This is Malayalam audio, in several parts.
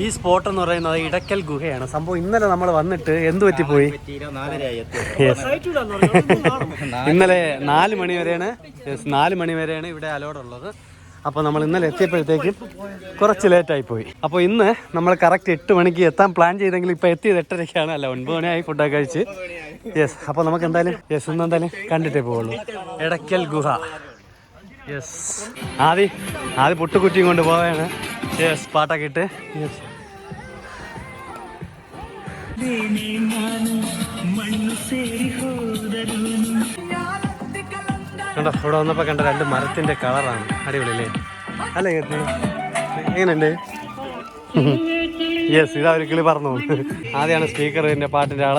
ഈ സ്പോട്ട് എന്ന് പറയുന്നത് ഇടക്കൽ ഗുഹയാണ്. സംഭവം ഇന്നലെ നമ്മൾ വന്നിട്ട് എന്ത് പറ്റിപ്പോയി? പോയി ഇന്നലെ നാല് മണി വരെയാണ്. നാല് മണി വരെയാണ് ഇവിടെ അലോഡ് ഉള്ളത്. അപ്പോൾ നമ്മൾ ഇന്നലെ എത്തിയപ്പോഴത്തേക്കും കുറച്ച് ലേറ്റ് ആയി പോയി. അപ്പോൾ ഇന്ന് നമ്മൾ കറക്റ്റ് എട്ട് മണിക്ക് എത്താൻ പ്ലാൻ ചെയ്തെങ്കിൽ ഇപ്പോൾ എത്തിയത് എട്ടരയ്ക്കാണ് അല്ല ഒൻപത് മണിയായി ഫുഡൊക്കെ കഴിച്ച്. യെസ് അപ്പോൾ നമുക്ക് എന്തായാലും യെസ് ഇന്ന് എന്തായാലും കണ്ടിട്ടേ പോവുള്ളൂ. ഇടയ്ക്കൽ ഗുഹ. യെസ് ആദി ആദ്യം പൊട്ടുകുറ്റിയും കൊണ്ട് പോവാണ്. യെസ് പാട്ടൊക്കെ ഇട്ട്. യെസ് കണ്ടോ ഇവിടെ വന്നപ്പോൾ കണ്ട രണ്ട് മരത്തിന്റെ കളറാണ്. അടിപൊളിയല്ലേ? അല്ലേ കേട്ടി എങ്ങനെയുണ്ട് യെസ് ഇതാ ഒരു കിളി പറഞ്ഞു. ആദ്യമാണ് സ്പീക്കർ സ്പീക്കറിന്റെ പാട്ടിന്റെ ആൾ.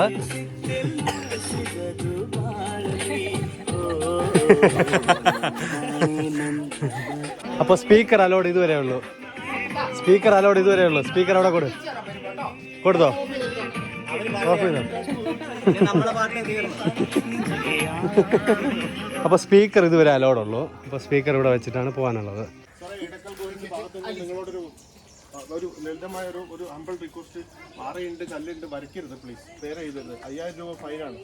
അപ്പൊ സ്പീക്കർ അലോഡ് ഇതുവരെ ഉള്ളൂ. സ്പീക്കർ അലോഡ് ഇതുവരെ ഉള്ളൂ. സ്പീക്കർ അവിടെ കൊടു. കൊടുത്തോ? ഓഫ് ചെയ്തോ? അപ്പൊ സ്പീക്കർ ഇതുവരെ അലോഡ് ഉള്ളൂ. അപ്പൊ സ്പീക്കർ ഇവിടെ വെച്ചിട്ടാണ് പോകാനുള്ളത്. ഒരു ലളിതമായ ഒരു ഒരു ഹമ്പിൾ റിക്വസ്റ്റ് പാറയുണ്ട് കല്ലുണ്ട് വരയ്ക്കരുത് പ്ലീസ് പേര് ചെയ്തത് അയ്യായിരം രൂപ ഫൈനാണ്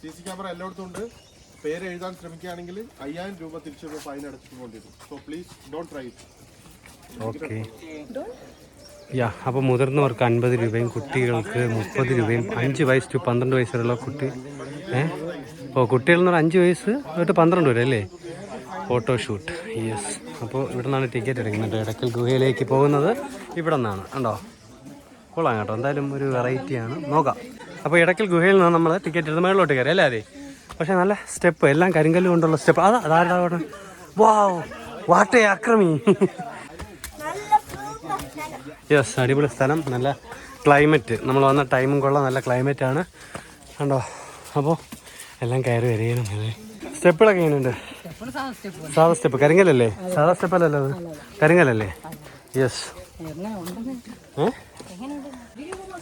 സി സി ക്യാമറ എല്ലായിടത്തും ഉണ്ട്. പേര് എഴുതാൻ ശ്രമിക്കുകയാണെങ്കിൽ അയ്യായിരം രൂപ തിരിച്ചു ഫൈൻ അടച്ചിട്ട് so please don't try okay yeah അപ്പോൾ മുതിർന്നവർക്ക് അൻപത് രൂപയും കുട്ടികൾക്ക് മുപ്പത് രൂപയും അഞ്ച് വയസ്സ് ടു പന്ത്രണ്ട് വയസ്സ് വരെയുള്ള കുട്ടി ഏ? ഓ കുട്ടികൾ എന്ന് പറഞ്ഞാൽ അഞ്ച് വയസ്സ് തൊട്ട് പന്ത്രണ്ട് വരെ അല്ലേ? ഫോട്ടോ ഷൂട്ട് യെസ് അപ്പോൾ ഇവിടെ നിന്നാണ് ടിക്കറ്റ് എടുക്കുന്നത്. ഇടക്കൽ ഗുഹയിലേക്ക് പോകുന്നത് ഇവിടെ നിന്നാണ്. ഉണ്ടോ കൊള്ളാം കേട്ടോ. എന്തായാലും ഒരു വെറൈറ്റിയാണ് നോക്കാം. അപ്പോൾ ഇടക്കൽ ഗുഹയിൽ നിന്ന് നമ്മൾ ടിക്കറ്റ് എടുത്ത് മേളിലോട്ട് കയറി. അല്ലേ അതെ പക്ഷേ നല്ല സ്റ്റെപ്പ് എല്ലാം കരിങ്കല്ല് കൊണ്ടുള്ള സ്റ്റെപ്പ് അതാ അതാരുടെ അവിടെ വാവ് വാട്ടേ അക്രമി യെസ് അടിപൊളി സ്ഥലം നല്ല ക്ലൈമറ്റ് നമ്മൾ വന്ന ടൈമും കൊള്ളാം നല്ല ക്ലൈമറ്റ് ആണ്. കണ്ടോ? അപ്പോൾ എല്ലാം കയറി വരികയാണ്. സ്റ്റെപ്പുകളൊക്കെ എങ്ങനെയുണ്ട്? സാധാ സ്റ്റെപ്പ് കരിങ്കലല്ലേ സാധാ സ്റ്റെപ്പല്ലല്ലോ അത്? കരിങ്കലല്ലേ യെസ്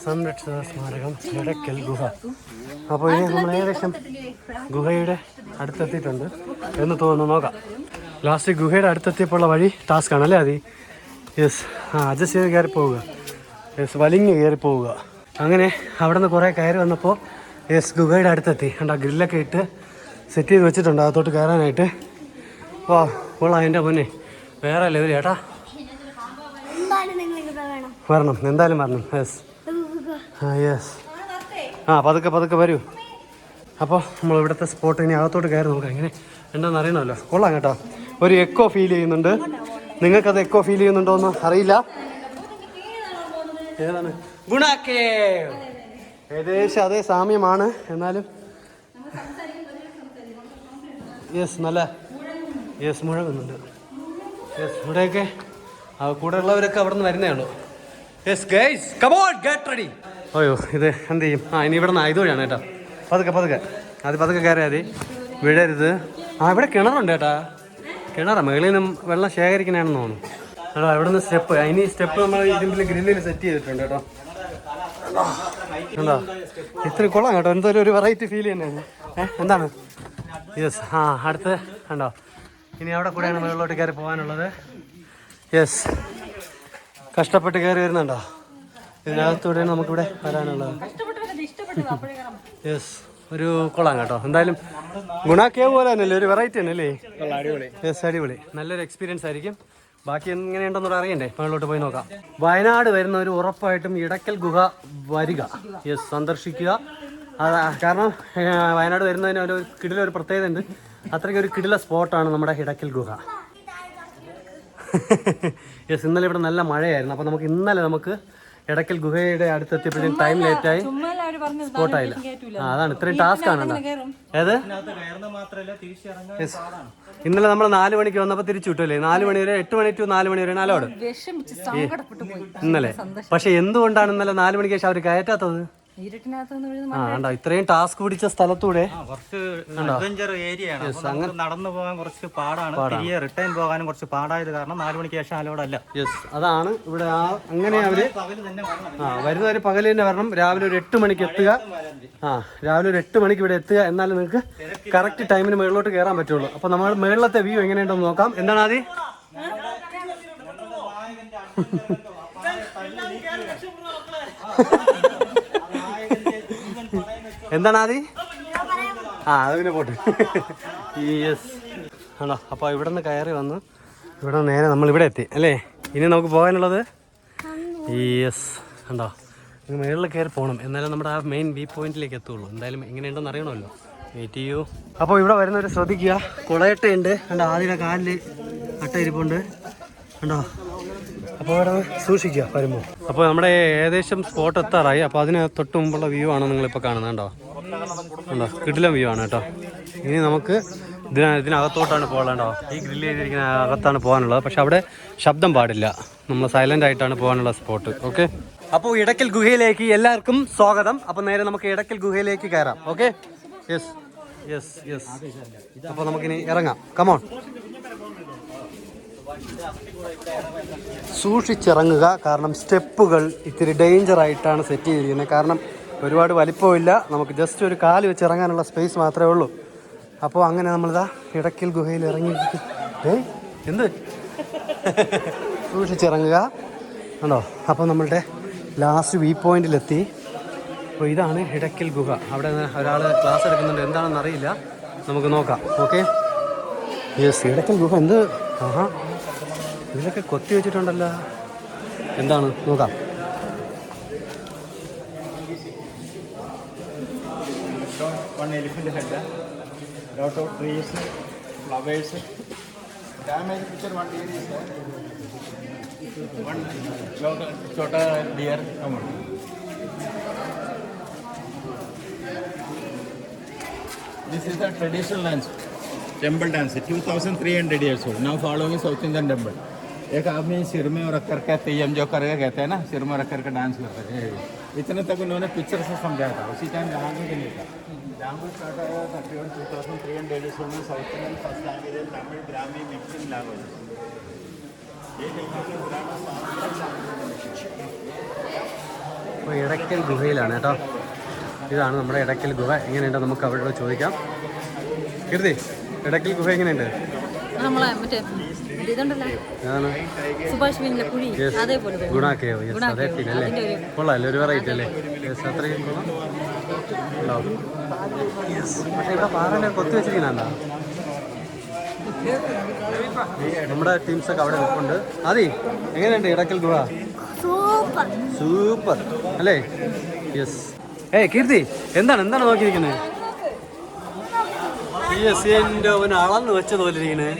സംരക്ഷിത സ്മാരകം ഇടയ്ക്കൽ ഗുഹ. അപ്പോൾ ഇനി നമ്മൾ ഏകദേശം ഗുഹയുടെ അടുത്തെത്തിയിട്ടുണ്ട് എന്ന് തോന്നുന്നു. നോക്കാം. ലാസ്റ്റ് ഗുഹയുടെ അടുത്തെത്തിയപ്പോഴുള്ള വഴി ടാസ്ക് ആണല്ലേ അതി? യെസ് ആ അഡ്ജസ്റ്റ് ചെയ്ത് കയറി പോവുക. യെസ് വലിഞ്ഞ് കയറി പോവുക. അങ്ങനെ അവിടെ നിന്ന് കുറേ കയറി വന്നപ്പോൾ യെസ് ഗുഹയുടെ അടുത്തെത്തി. കണ്ടോ ഗ്രില്ലൊക്കെ ഇട്ട് സെറ്റ് ചെയ്ത് വെച്ചിട്ടുണ്ട്. അകത്തോട്ട് കയറാനായിട്ട്. വാ ഉള്ള എന്റെ മുന്നേ വേറെ ലെവൽ ചേട്ടാ വരണം. എന്തായാലും വരണം. യെസ് ആ യെസ് ആ പതുക്കെ പതുക്കെ വരൂ. അപ്പോൾ നമ്മൾ ഇവിടുത്തെ സ്പോട്ട് ഇനി അകത്തോട്ട് കയറി നോക്കാം. എങ്ങനെ? എന്താണെന്ന് അറിയണമല്ലോ. കൊള്ളാം കേട്ടോ. ഒരു എക്കോ ഫീൽ ചെയ്യുന്നുണ്ട്. നിങ്ങൾക്കത് എക്കോ ഫീൽ ചെയ്യുന്നുണ്ടോ എന്ന് അറിയില്ല. ഏതാണ്? ഗുണാക്കേ. ഏകദേശം അതേ സാമ്യമാണ്. എന്നാലും യെസ് നല്ല. യെസ് മുഴങ്ങുന്നുണ്ട്. യെസ് ഇവിടെയൊക്കെ കൂടെ ഉള്ളവരൊക്കെ അവിടെ നിന്ന് വരുന്നേ ഉള്ളൂ. ഗെറ്റ് റെഡി അയ്യോ ഇത് എന്ത് ചെയ്യും? ആ ഇനി ഇവിടെ നിന്ന് വഴിയാണ് കേട്ടോ. പതുക്കെ പതുക്കെ. അത് പതുക്കെ കയറിയാൽ മതി. വീഴരുത് ആ ഇവിടെ കിണറുണ്ട് കേട്ടാ. കിണറാ മുകളിൽ നിന്നും വെള്ളം ശേഖരിക്കണെന്ന് തോന്നുന്നു. കേട്ടോ ഇവിടെ നിന്ന് സ്റ്റെപ്പ് ഇനി സ്റ്റെപ്പ് നമ്മൾ ഇതിന്റെ ഗ്രില്ലിൽ സെറ്റ് ചെയ്തിട്ടുണ്ട് കേട്ടോ. എന്താ? ഇത്ര കൊള്ളാം കേട്ടോ. എന്തോ ഒരു വെറൈറ്റി ഫീൽ തന്നെയാണ് ഏഹ് എന്താണ്? യെസ് ആ അടുത്ത് കണ്ടോ. ഇനി അവിടെ കൂടെയാണ് മുകളിലോട്ട് കയറി പോകാനുള്ളത്. യെസ് കഷ്ടപ്പെട്ട് കയറി വരുന്നുണ്ടോ? ഇതിനകത്തൂടെയാണ് നമുക്കിവിടെ വരാനുള്ളത്. യെസ് ഒരു കൊള്ളാം കേട്ടോ. എന്തായാലും ഗുണാക്കിയ പോലെ തന്നെയല്ലേ ഒരു വെറൈറ്റി തന്നെയല്ലേ യെസ് അടിപൊളി. നല്ലൊരു എക്സ്പീരിയൻസ് ആയിരിക്കും. ബാക്കി എങ്ങനെയുണ്ടെന്നൂടെ അറിയണ്ടേ? മുകളിലോട്ട് പോയി നോക്കാം. വയനാട് വരുന്ന ഒരു ഉറപ്പായിട്ടും ഇടക്കൽ ഗുഹ വരിക. യെസ് സന്ദർശിക്കുക. കാരണം വയനാട് വരുന്നതിന് ഒരു കിടിലൊരു പ്രത്യേകത ഉണ്ട് അത്രയ്ക്ക് ഒരു കിടില സ്പോട്ടാണ് നമ്മുടെ ഇടക്കൽ ഗുഹ. യെസ് ഇന്നലെ ഇവിടെ നല്ല മഴയായിരുന്നു. അപ്പോൾ നമുക്ക് ഇന്നലെ നമുക്ക് ഇടയ്ക്കൽ ഗുഹയുടെ അടുത്തെത്തിയപ്പോഴത്തേക്കും ടൈം ലേറ്റായി സ്പോട്ടായില്ല ആ അതാണ്. ഇത്രയും ടാസ്ക് ആണ് ഏത്. ഇന്നലെ നമ്മൾ നാല് മണിക്ക് വന്നപ്പോൾ തിരിച്ചു വിട്ടല്ലേ നാല് മണി വരെ എട്ട് മണി ടു നാല് മണി വരെ നാലോട് ഇന്നലെ. പക്ഷെ എന്തുകൊണ്ടാണ് ഇന്നലെ നാല് മണിക്ക് ശേഷം അവർ കയറ്റാത്തത്? ആ ഇത്രയും ടാസ്ക് പിടിച്ച സ്ഥലത്തൂടെ കുറച്ച് അഡ്വഞ്ചർ ഏരിയ ആണ് നടന്നു പോകാൻ കുറച്ച് പാടാണ്. തിരികെ റിട്ടേൺ പോകാനും കുറച്ച് പാടായത് കാരണം നാലു മണിക്ക് ശേഷം അലോഡ് അല്ല. യെസ് അതാണ് ഇവിടെ ആ അങ്ങനെ അവർ. ആ വരുന്നവര് പകൽ തന്നെ വരണം. രാവിലെ ഒരു എട്ട് മണിക്ക് എത്തുക. ആ രാവിലെ ഒരു എട്ട് മണിക്ക് ഇവിടെ എത്തുക. എന്നാലും നിങ്ങൾക്ക് കറക്റ്റ് ടൈമിന് മുകളിലോട്ട് കയറാൻ പറ്റുള്ളൂ. അപ്പൊ നമ്മൾ മുകളിലത്തെ വ്യൂ എങ്ങനെയുണ്ടെന്ന് നോക്കാം. എന്താണ് ആദ്യം എന്താണ് ആദി? ആ അത് പിന്നെ പോട്ടെ. യെസ് ആണോ? അപ്പോൾ ഇവിടെ നിന്ന് കയറി വന്ന് ഇവിടെ നിന്ന് നേരെ നമ്മൾ ഇവിടെ എത്തി അല്ലേ? ഇനി നമുക്ക് പോകാനുള്ളത്? യെസ് ഉണ്ടോ? നിങ്ങൾ മുകളിൽ കയറി പോകണം എന്നാലും നമ്മുടെ ആ മെയിൻ വ്യൂ പോയിന്റിലേക്ക് എത്തുള്ളൂ. എന്തായാലും എങ്ങനെയുണ്ടെന്ന് അറിയണമല്ലോ. വെയിറ്റ് ചെയ്യൂ. അപ്പോൾ ഇവിടെ വരുന്നവർ ശ്രദ്ധിക്കുക. കുളയട്ടയുണ്ട് കണ്ടോ? ആദ്യം കാലിൽ അട്ട ഇരിപ്പുണ്ട്. കണ്ടോ? അപ്പോൾ അവിടെ സൂക്ഷിക്കുക വരുമ്പോൾ അപ്പോൾ നമ്മുടെ ഏകദേശം സ്പോട്ട് എത്താറായി. അപ്പോൾ അതിന് തൊട്ട് മുമ്പുള്ള വ്യൂ ആണ് നിങ്ങളിപ്പോൾ കാണുന്നത് കേട്ടോ ഉണ്ടോ കിടിലം വ്യൂ ആണ് കേട്ടോ. ഇനി നമുക്ക് ഇതിന ഇതിനകത്തോട്ടാണ് പോകേണ്ടോ ഈ ഗ്രില്ല് ചെയ്തിരിക്കുന്ന അകത്താണ് പോകാനുള്ളത്. പക്ഷെ അവിടെ ശബ്ദം പാടില്ല. നമ്മൾ സൈലന്റ് ആയിട്ടാണ് പോകാനുള്ള സ്പോട്ട് ഓക്കെ അപ്പോൾ ഇടയ്ക്കൽ ഗുഹയിലേക്ക് എല്ലാവർക്കും സ്വാഗതം. അപ്പോൾ നേരെ നമുക്ക് ഇടയ്ക്കൽ ഗുഹയിലേക്ക് കയറാം. ഓക്കെ യെസ് യെസ് യെസ് അപ്പോൾ നമുക്കിനി ഇറങ്ങാം. കമോൺ സൂക്ഷിച്ചിറങ്ങുക കാരണം സ്റ്റെപ്പുകൾ ഇത്തിരി ഡേഞ്ചർ ആയിട്ടാണ് സെറ്റ് ചെയ്തിരിക്കുന്നത്. കാരണം ഒരുപാട് വലിപ്പമില്ല. നമുക്ക് ജസ്റ്റ് ഒരു കാൽ വെച്ച് ഇറങ്ങാനുള്ള സ്പേസ് മാത്രമേ ഉള്ളൂ. അപ്പോൾ അങ്ങനെ നമ്മളിതാ ഇടയ്ക്കൽ ഗുഹയിൽ ഇറങ്ങി. ഏ? എന്ത്? സൂക്ഷിച്ചിറങ്ങുക. ആണോ അപ്പോൾ നമ്മളുടെ ലാസ്റ്റ് വ്യൂ പോയിന്റിലെത്തി അപ്പോൾ ഇതാണ് ഇടയ്ക്കൽ ഗുഹ. അവിടെ ഒരാൾ ക്ലാസ് എടുക്കുന്നുണ്ട്. എന്താണെന്ന് അറിയില്ല. നമുക്ക് നോക്കാം. ഓക്കെ യെസ് ഇടയ്ക്കൽ ഗുഹ എന്ത്? ആഹാ. ഇതിലൊക്കെ കൊത്തി വെച്ചിട്ടുണ്ടല്ലോ എന്താണ് നോക്കാം trees, flowers. Damage picture one deer is there. One chota, chota deer. Come on. This is the traditional dance, temple dance, 2300 years old. Now following South Indian temple. एक आदमी सिर में रख करके तेयम जो करके कहते हैं ना सिर में रख करके डांस करते हैं ये। इतने तक उन्होंने पिक्चर से समझाया था उसी टाइम जहांगीर के लिए था जहांगीर स्टार्ट आया था two thousand three hundred age में साउथ इंडियन फर्स्ट लैंग्वेज है तमिल ब्राह्मी मिक्सिंग लैंग्वेज അപ്പോൾ ഇടയ്ക്കൽ ഗുഹയിലാണ് കേട്ടോ ഇതാണ് നമ്മുടെ ഇടയ്ക്കൽ ഗുഹ എങ്ങനെയുണ്ട് നമുക്ക് അവരോട് ചോദിക്കാം കീർത്തി ഇടയ്ക്കൽ ഗുഹ എങ്ങനെയുണ്ട് നമ്മളെ മറ്റേ മറ്റേ ഇതുണ്ടല്ലോ ഏതാണ് സുഭാഷ് മീനിലെ കുഴി അതേപോലെ. ഗുണാക്കയോ? യെസ് അതേ ഫീൽ അല്ലേ? കൊള്ളാമല്ലേ ഒരു വെറൈറ്റി അല്ലേ? യെസ് അത്രയും കൊള്ളാം. ഉണ്ടാവും യെസ് പക്ഷേ ഇവിടെ പാറയിലെ കൊത്തി വെച്ചിരിക്കുന്നുണ്ടോ? നമ്മുടെ ടീംസൊക്കെ അവിടെ നിൽപ്പുണ്ട്. അതെ എങ്ങനെയുണ്ട് ഇടയ്ക്കൽ ഗുഹ? സൂപ്പർ. സൂപ്പർ. അല്ലേ? യെസ് ഏയ് കീർത്തി എന്താണ് എന്താണ് നോക്കിയിരിക്കുന്നത്? യെസ് എന്റെ അവൻ അളന്ന് വെച്ചതുപോലെ ഇരിക്കണേ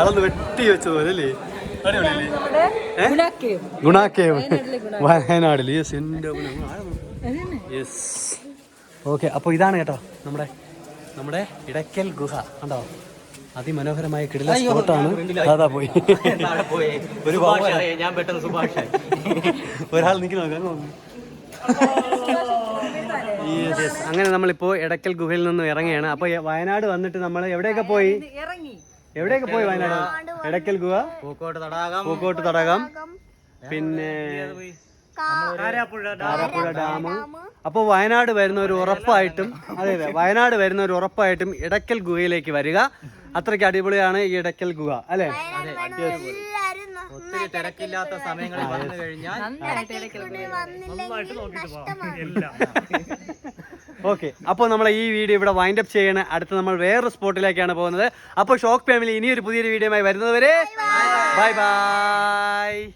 അളന്ന് വെട്ടി വെച്ചതുപോലെ? ഗുണാക്കേവ്. വയനാടിൽ യെസ് എന്റെ അതന്നെ. യെസ്. ഓക്കെ അപ്പോൾ ഇതാണ് കേട്ടോ നമ്മുടെ നമ്മുടെ ഇടയ്ക്കൽ ഗുഹ. കണ്ടോ? അതിമനോഹരമായ കിടില സ്പോട്ടാണ്. അതാ പോയി. ഒരു ഞാൻ പെട്ടെന്ന് സുഭാഷ് ഒരാൾ നിൽക്കുന്നു. അങ്ങനെ നമ്മളിപ്പോ ഇടയ്ക്കൽ ഗുഹയിൽ നിന്ന് ഇറങ്ങുകയാണ്. അപ്പോൾ വയനാട് വന്നിട്ട് നമ്മൾ എവിടെയൊക്കെ പോയി? ഇറങ്ങി. എവിടെയൊക്കെ പോയി വയനാട്? ഇടയ്ക്കൽ ഗുഹ? പൂക്കോട്ട് തടാകം. പൂക്കോട്ട് തടാകം. പിന്നെ ആലപ്പുഴ ഡാം. അപ്പൊ വയനാട് വരുന്ന ഒരു ഉറപ്പായിട്ടും അതെ അതെ വയനാട് ഒരു ഉറപ്പായിട്ടും ഇടക്കൽ ഗുഹയിലേക്ക് വരിക. അത്രയ്ക്ക് അടിപൊളിയാണ് ഈ ഇടക്കൽ ഗുഹ അല്ലെ? ഒത്തിരി തിരക്കില്ലാത്ത സമയങ്ങളിൽ വന്നു കഴിഞ്ഞാൽ ഓക്കെ. അപ്പോൾ നമ്മൾ ഈ വീഡിയോ ഇവിടെ വൈൻഡ് അപ്പ് ചെയ്യണം. അടുത്ത് നമ്മൾ വേറൊരു സ്പോട്ടിലേക്കാണ് പോകുന്നത്. അപ്പോൾ ഷോക്ക് ഫാമിലി ഇനിയൊരു പുതിയൊരു വീഡിയോയുമായി വരുന്നതുവരെ ബൈ ബൈ.